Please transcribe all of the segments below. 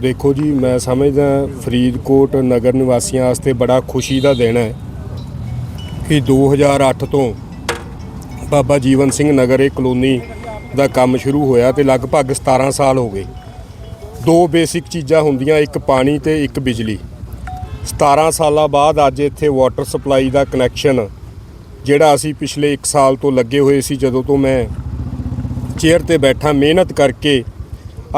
ਦੇਖੋ ਜੀ, ਮੈਂ ਸਮਝਦਾ ਫਰੀਦਕੋਟ ਨਗਰ ਨਿਵਾਸੀਆਂ ਵਾਸਤੇ ਬੜਾ ਖੁਸ਼ੀ ਦਾ ਦਿਨ ਹੈ ਕਿ 2008 ਤੋਂ ਬਾਬਾ ਜੀਵਨ ਸਿੰਘ ਨਗਰ ਇਹ ਕਲੋਨੀ ਦਾ ਕੰਮ ਸ਼ੁਰੂ ਹੋਇਆ ਤੇ ਲਗਭਗ 17 ਸਾਲ ਹੋ ਗਏ। ਦੋ ਬੇਸਿਕ ਚੀਜ਼ਾਂ ਹੁੰਦੀਆਂ, ਇੱਕ ਪਾਣੀ ਤੇ ਇੱਕ ਬਿਜਲੀ। 17 ਸਾਲਾਂ ਬਾਅਦ ਅੱਜ ਇੱਥੇ ਵਾਟਰ ਸਪਲਾਈ ਦਾ ਕਨੈਕਸ਼ਨ ਜਿਹੜਾ ਅਸੀਂ ਪਿਛਲੇ 1 ਸਾਲ ਤੋਂ ਲੱਗੇ ਹੋਏ ਸੀ ਜਦੋਂ ਤੋਂ ਮੈਂ ਚੇਅਰ ਤੇ ਬੈਠਾ ਮਿਹਨਤ ਕਰਕੇ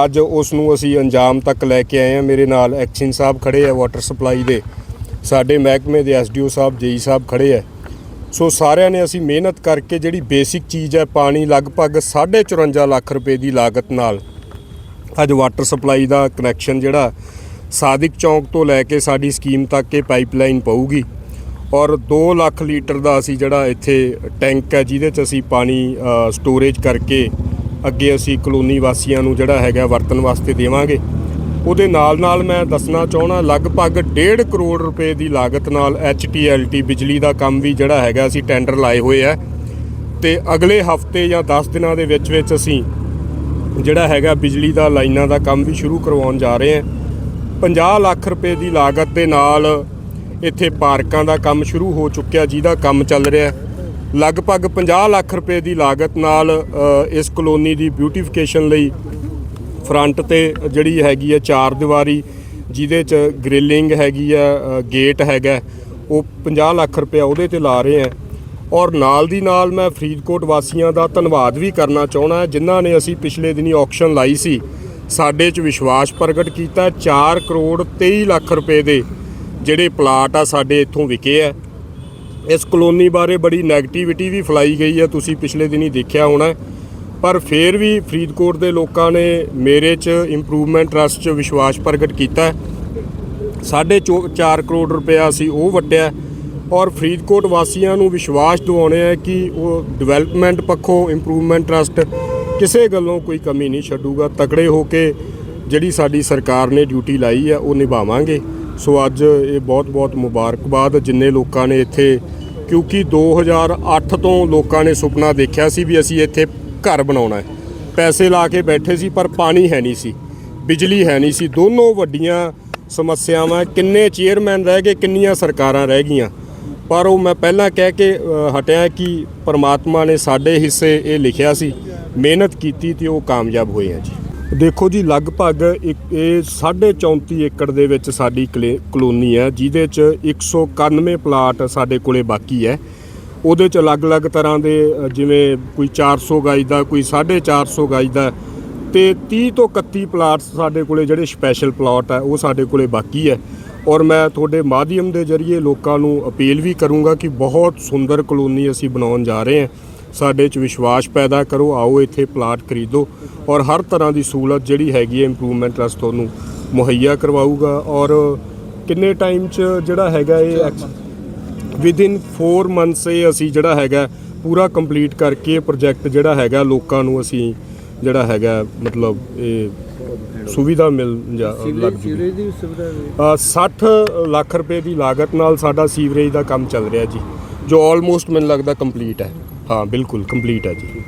ਅੱਜ ਉਸ ਨੂੰ ਅਸੀਂ ਅੰਜਾਮ ਤੱਕ ਲੈ ਕੇ ਆਏ ਹਾਂ। ਮੇਰੇ ਨਾਲ ਐਕਸ਼ਨ ਸਾਹਿਬ ਖੜੇ ਆ ਵਾਟਰ ਸਪਲਾਈ ਦੇ। ਸਾਡੇ ਮਹਿਕਮੇ ਦੇ ਐਸਡੀਓ ਸਾਹਿਬ, ਜੇਈ ਸਾਹਿਬ ਖੜੇ ਆ। ਸੋ ਸਾਰਿਆਂ ਨੇ ਅਸੀਂ ਮਿਹਨਤ ਕਰਕੇ ਜਿਹੜੀ ਬੇਸਿਕ ਚੀਜ਼ ਹੈ, ਪਾਣੀ ਲਗਭਗ 54 ਲੱਖ ਰੁਪਏ ਦੀ ਲਾਗਤ ਨਾਲ ਅੱਜ ਵਾਟਰ ਸਪਲਾਈ ਦਾ ਕਨੈਕਸ਼ਨ ਜਿਹੜਾ ਸਾਦਿਕ ਚੌਂਕ ਤੋਂ ਲੈ ਕੇ ਸਾਡੀ ਸਕੀਮ ਤੱਕ ਇਹ ਪਾਈਪਲਾਈਨ ਪਊਗੀ। ਔਰ 2 ਲੱਖ ਲੀਟਰ ਦਾ ਅਸੀਂ ਜਿਹੜਾ ਇੱਥੇ ਟੈਂਕ ਹੈ, ਜਿਹਦੇ 'ਚ ਅਸੀਂ ਪਾਣੀ ਸਟੋਰੇਜ ਕਰਕੇ ਅੱਗੇ ਅਸੀਂ ਕਲੋਨੀ ਵਾਸੀਆਂ ਨੂੰ ਜਿਹੜਾ ਹੈਗਾ ਵਰਤਣ ਵਾਸਤੇ ਦੇਵਾਂਗੇ। ਉਹਦੇ ਨਾਲ ਨਾਲ ਮੈਂ ਦੱਸਣਾ ਚਾਹਣਾ ਲਗਭਗ 1.5 ਕਰੋੜ ਰੁਪਏ ਦੀ ਲਾਗਤ ਨਾਲ HTLT ਬਿਜਲੀ ਦਾ ਕੰਮ ਵੀ ਜਿਹੜਾ ਹੈਗਾ ਅਸੀਂ ਟੈਂਡਰ ਲਾਏ ਹੋਏ ਆ ਤੇ ਅਗਲੇ ਹਫ਼ਤੇ ਜਾਂ 10 ਦਿਨਾਂ ਦੇ ਵਿੱਚ ਵਿੱਚ ਅਸੀਂ ਜਿਹੜਾ ਹੈਗਾ ਬਿਜਲੀ ਦਾ ਲਾਈਨਾਂ ਦਾ ਕੰਮ ਵੀ ਸ਼ੁਰੂ ਕਰਵਾਉਣ ਜਾ ਰਹੇ ਹਾਂ। 50 ਲੱਖ ਰੁਪਏ ਦੀ ਲਾਗਤ ਦੇ ਨਾਲ ਇੱਥੇ ਪਾਰਕਾਂ ਦਾ ਕੰਮ ਸ਼ੁਰੂ ਹੋ ਚੁੱਕਿਆ, ਜਿਹਦਾ ਕੰਮ ਚੱਲ ਰਿਹਾ ਹੈ। ਲਗਭਗ 50 ਲੱਖ ਰੁਪਏ ਦੀ ਲਾਗਤ ਨਾਲ ਇਸ ਕਲੋਨੀ ਦੀ ਬਿਊਟੀਫਿਕੇਸ਼ਨ ਲਈ ਫਰੰਟ ਤੇ ਜਿਹੜੀ ਹੈਗੀ ਹੈ ਚਾਰ ਦੀਵਾਰੀ, ਜਿਹਦੇ ਚ ਗ੍ਰਿਲਿੰਗ ਹੈਗੀ ਆ ਗੇਟ ਹੈਗਾ ਉਹ 50 ਲੱਖ ਰੁਪਏ ਉਹਦੇ ਤੇ ਲਾ ਰਹੇ ਆ ਔਰ ਨਾਲ ਦੀ ਨਾਲ ਮੈਂ ਫਰੀਦਕੋਟ ਵਾਸੀਆਂ ਦਾ ਧੰਨਵਾਦ ਵੀ ਕਰਨਾ ਚਾਹਣਾ ਜਿਨ੍ਹਾਂ ਨੇ ਅਸੀਂ ਪਿਛਲੇ ਦਿਨੀ ਆਕਸ਼ਨ ਲਾਈ ਸੀ ਸਾਡੇ 'ਚ ਵਿਸ਼ਵਾਸ ਪ੍ਰਗਟ ਕੀਤਾ 4 ਕਰੋੜ 23 ਲੱਖ ਰੁਪਏ ਦੇ ਜਿਹੜੇ ਪਲਾਟ ਆ ਸਾਡੇ ਇੱਥੋਂ ਵਿਕੇ ਆ, ਇਸ ਕਲੋਨੀ ਬਾਰੇ ਬੜੀ 네ਗੇਟਿਵਿਟੀ ਵੀ ਫਲਾਈ ਗਈ ਹੈ ਤੁਸੀਂ ਪਿਛਲੇ ਦਿਨੀ ਦੇਖਿਆ ਹੋਣਾ। ਪਰ ਫਿਰ ਵੀ ਫਰੀਦਕੋਟ ਦੇ ਲੋਕਾਂ ਨੇ ਮੇਰੇ 'ਚ ਇੰਪਰੂਵਮੈਂਟ ਟਰਸਟ 'ਚ ਵਿਸ਼ਵਾਸ ਪ੍ਰਗਟ ਕੀਤਾ। ਹੈ। ਸਾਢੇ 4 ਕਰੋੜ ਰੁਪਇਆ ਅਸੀਂ ਉਹ ਵਟਿਆ। ਔਰ ਫਰੀਦਕੋਟ ਵਾਸੀਆਂ ਨੂੰ ਵਿਸ਼ਵਾਸ ਦਿਵਾਉਣੇ ਹੈ ਕਿ ਉਹ ਡਿਵੈਲਪਮੈਂਟ ਪੱਖੋਂ ਇੰਪਰੂਵਮੈਂਟ ਟਰਸਟ ਕਿਸੇ ਗੱਲੋਂ ਕੋਈ ਕਮੀ ਨਹੀਂ ਛੱਡੂਗਾ। ਤਕੜੇ ਹੋ ਕੇ ਜਿਹੜੀ ਸਾਡੀ ਸਰਕਾਰ ਨੇ ਡਿਊਟੀ ਲਾਈ ਹੈ ਉਹ ਨਿਭਾਵਾਂਗੇ। ਸੋ ਅੱਜ ਇਹ ਬਹੁਤ-ਬਹੁਤ ਮੁਬਾਰਕਬਾਦ ਜਿੰਨੇ ਲੋਕਾਂ ਨੇ ਇੱਥੇ, ਕਿਉਂਕਿ 2008 ਤੋਂ ਲੋਕਾਂ ਨੇ ਸੁਪਨਾ ਦੇਖਿਆ ਸੀ ਵੀ ਅਸੀਂ ਇੱਥੇ ਘਰ ਬਣਾਉਣਾ ਹੈ। ਪੈਸੇ ਲਾ ਕੇ ਬੈਠੇ ਸੀ, ਪਰ ਪਾਣੀ ਹੈ ਨਹੀਂ ਸੀ, ਬਿਜਲੀ ਹੈ ਨਹੀਂ ਸੀ। ਦੋਨੋਂ ਵੱਡੀਆਂ ਸਮੱਸਿਆਵਾਂ, ਕਿੰਨੇ ਚੇਅਰਮੈਨ ਰਹਿ ਗਏ, ਕਿੰਨੀਆਂ ਸਰਕਾਰਾਂ ਰਹਿ ਗਈਆਂ। ਪਰ ਉਹ ਮੈਂ ਪਹਿਲਾਂ ਕਹਿ ਕੇ ਹਟਿਆ ਕਿ ਪਰਮਾਤਮਾ ਨੇ ਸਾਡੇ ਹਿੱਸੇ ਇਹ ਲਿਖਿਆ ਸੀ, ਮਿਹਨਤ ਕੀਤੀ ਤੇ ਉਹ ਕਾਮਯਾਬ ਹੋਏ ਆ ਜੀ। ਦੇਖੋ ਜੀ ਲਗਭਗ ਇੱਕ ਇਹ 34 ਏਕੜ ਦੇ ਵਿੱਚ ਸਾਡੀ ਕਲੇ- ਕਲੋਨੀ ਹੈ ਜਿਹਦੇ ਚ 191 ਪਲਾਟ ਸਾਡੇ ਕੋਲੇ ਬਾਕੀ ਹੈ। ਉਹਦੇ ਚ ਅਲੱਗ-ਅਲੱਗ ਤਰ੍ਹਾਂ ਦੇ ਅ, ਜਿਵੇਂ ਕੋਈ 400 ਗਾਈ ਦਾ ਕੋਈ 450 ਗਾਈ ਦਾ ਤੇ 30 ਤੋਂ 31 ਪਲਾਟ ਸਾਡੇ ਕੋਲੇ ਜਿਹੜੇ ਸਪੈਸ਼ਲ ਪਲਾਟ ਹੈ ਉਹ ਸਾਡੇ ਕੋਲੇ ਬਾਕੀ ਹੈ। ਔਰ ਮੈਂ ਤੁਹਾਡੇ ਮਾਧਿਅਮ ਦੇ ਜ਼ਰੀਏ ਲੋਕਾਂ ਨੂੰ ਅਪੀਲ ਵੀ ਕਰੂੰਗਾ ਕਿ ਬਹੁਤ ਸੁੰਦਰ ਕਲੋਨੀ ਅਸੀਂ ਬਣਾਉਣ ਜਾ ਰਹੇ ਹਾਂ। ਸਾਡੇ 'ਚ ਵਿਸ਼ਵਾਸ ਪੈਦਾ ਕਰੋ ਆਓ ਇੱਥੇ ਪਲਾਟ ਖਰੀਦੋ ਔਰ ਹਰ ਤਰ੍ਹਾਂ ਦੀ ਸਹੂਲਤ ਜਿਹੜੀ ਹੈਗੀ ਹੈ ਇੰਪਰੂਵਮੈਂਟ ਟਰਸਟ ਤੁਹਾਨੂੰ ਮੁਹੱਈਆ ਕਰਵਾਊਗਾ ਔਰ ਕਿੰਨੇ ਟਾਈਮ 'ਚ ਜਿਹੜਾ ਹੈਗਾ ਇਹ ਵਿਦਿਨ 4 ਮੰਥਸ ਇਹ ਅਸੀਂ ਜਿਹੜਾ ਹੈਗਾ ਪੂਰਾ ਕੰਪਲੀਟ ਕਰਕੇ ਪ੍ਰੋਜੈਕਟ ਜਿਹੜਾ ਹੈਗਾ ਲੋਕਾਂ ਨੂੰ ਅਸੀਂ ਜਿਹੜਾ ਹੈਗਾ ਮਤਲਬ ਇਹ ਸੁਵਿਧਾ ਮਿਲ ਜਾ ਲੱਗ ਜੂਗੀ। ਸੀਵਰੇਜ ਦੀ ਸੁਵਿਧਾ ਵੀ ਅ, 60 ਲੱਖ ਰੁਪਏ ਦੀ ਲਾਗਤ ਨਾਲ ਸਾਡਾ ਸੀਵਰੇਜ ਦਾ ਕੰਮ ਚੱਲ ਰਿਹਾ ਜੀ ਜੋ ਆਲਮੋਸਟ ਮੈਨੂੰ ਲੱਗਦਾ ਕੰਪਲੀਟ ਹੈ। ਹਾਂ ਬਿਲਕੁਲ ਕੰਪਲੀਟ ਹੈ ਜੀ।